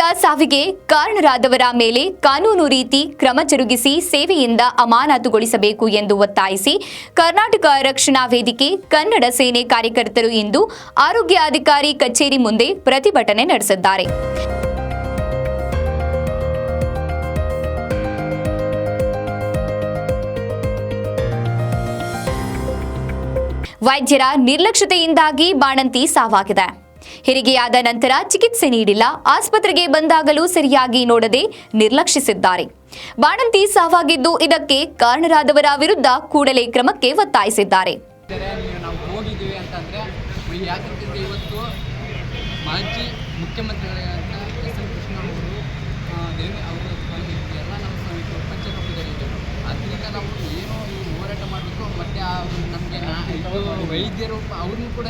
ಸಾವಿಗೆ ಕಾರಣರಾದವರ ಮೇಲೆ ಕಾನೂನು ರೀತಿ ಕ್ರಮ ಜರುಗಿಸಿ ಸೇವೆಯಿಂದ ಅಮಾನತುಗೊಳಿಸಬೇಕು ಎಂದು ಒತ್ತಾಯಿಸಿ ಕರ್ನಾಟಕ ರಕ್ಷಣಾ ವೇದಿಕೆ ಕನ್ನಡ ಸೇನೆ ಕಾರ್ಯಕರ್ತರು ಇಂದು ಆರೋಗ್ಯಾಧಿಕಾರಿ ಕಚೇರಿ ಮುಂದೆ ಪ್ರತಿಭಟನೆ ನಡೆಸಿದ್ದಾರೆ. ವೈದ್ಯರ ನಿರ್ಲಕ್ಷ್ಯತೆಯಿಂದಾಗಿ ಬಾಣಂತಿ ಸಾವಾಗಿದೆ. ಹೆರಿಗೆಯಾದ ನಂತರ ಚಿಕಿತ್ಸೆ ನೀಡಿಲ್ಲ. ಆಸ್ಪತ್ರೆಗೆ ಬಂದಾಗಲೂ ಸರಿಯಾಗಿ ನೋಡದೆ ನಿರ್ಲಕ್ಷಿಸಿದ್ದಾರೆ. ಬಾಣಂತಿ ಸಾವಾಗಿದ್ದು ಇದಕ್ಕೆ ಕಾರಣರಾದವರ ವಿರುದ್ಧ ಕೂಡಲೇ ಕ್ರಮಕ್ಕೆ ಒತ್ತಾಯಿಸಿದ್ದಾರೆ. ಮಾಜಿ ಅವರು ಏನೋ ಹೋರಾಟ ಮಾಡಬೇಕು ನಮಗೆ ವೈದ್ಯರು ಅವ್ರನ್ನೂ ಕೂಡ